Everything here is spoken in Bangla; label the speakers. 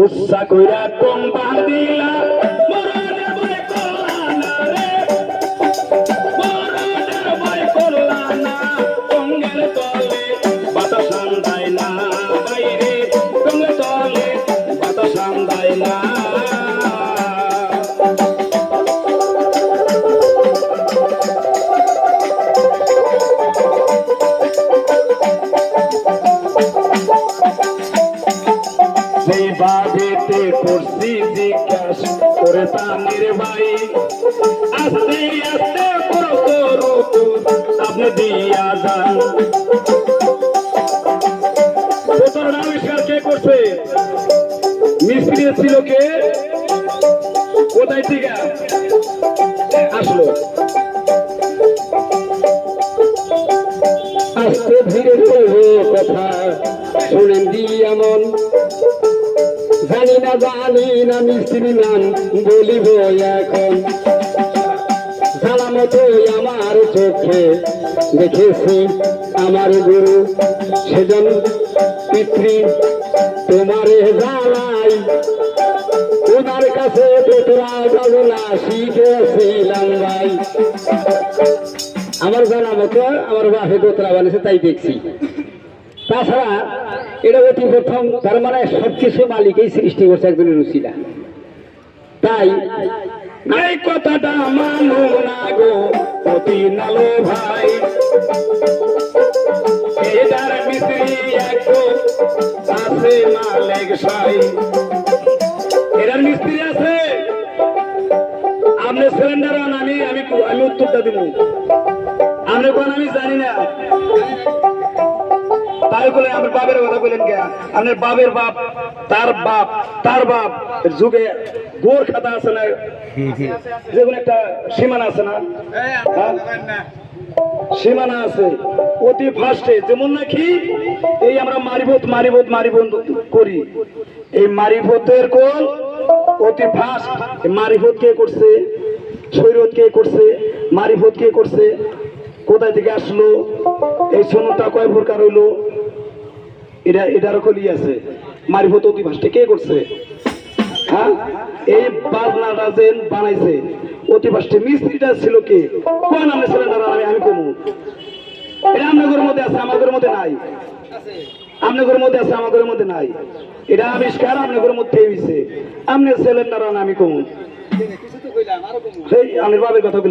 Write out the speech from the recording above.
Speaker 1: উৎসা কইরা কম্পা দিলা? মরণের দায় না রে। তলে ভয় দায় না। করছি জিজ্ঞাস করে তানের ভাই আস্তে আস্তে আপনি দিয়া যান। বোতল আবিষ্কার কে করছে? মিস্ত্রি ছিল কে? কোথায় থেকে? আসলো।
Speaker 2: আস্তে ধীরে কথা শুনেন দি এমন জানি না জানি না মিস্ত্রি নাম বলিব এখন। সালামতো আমার চোখে দেখেছি আমার গুরু, সেজন পিতৃ। তোমারে জানাই ওনার কাছে শিখেছিলাম ভাই। আমার জানা মতো আমার বাপে দোতরা বানিয়েছে, তাই দেখছি। তাছাড়া এটা অতি প্রথম, তার মানে সবকিছু মালিকই সৃষ্টি করছে একজনের রুচিলা তাই
Speaker 1: এই কথাটা মানো না গো, অতি নালো ভাই। এটার মিস্ত্রি আছে মালিক সাই। মিস্ত্রি আছে? আপনি সিলিন্ডার আন আমি আমি উত্তরটা দিব আপনি কোন আমি জানি না। বাপের কথা বলেন কে? আপনার বাপের বাপ, তার বাপ তার বাপ যুগে খাতা আছে না? একটা সীমানা আছে না? হ্যাঁ? সীমানা আছে। অতি ফার্স্টে যেমন নাকি এই আমরা মারিবোধ মারিবোধ মারিবোধ করি। এই মারিবোধের কোল অতি ফার্স্ট মারিবোধ কে করছে? শৈরত কে করছে? মারিফত কে করছে? কোথায় থেকে আসলো? এই সোনটা কয় প্রকার হইল? এটা এটার কলি আছে। মারিফত অতি ফার্স্টে কে করছে? হ্যাঁ? এই বাজনাটা যে বানাইছে অতি মিস্ত্রিটা ছিল কে? কোন নামে সিলিন্ডার আমি আমি কমু। এটা আপনাদের মধ্যে আছে আমাদের মধ্যে নাই। আপনাদের মধ্যে আছে আমাদের মধ্যে নাই। এটা আবিষ্কার আপনাদের মধ্যে হয়েছে আপনি সিলিন্ডার আমি কমু। সেই আমার বাবের কথা বলেন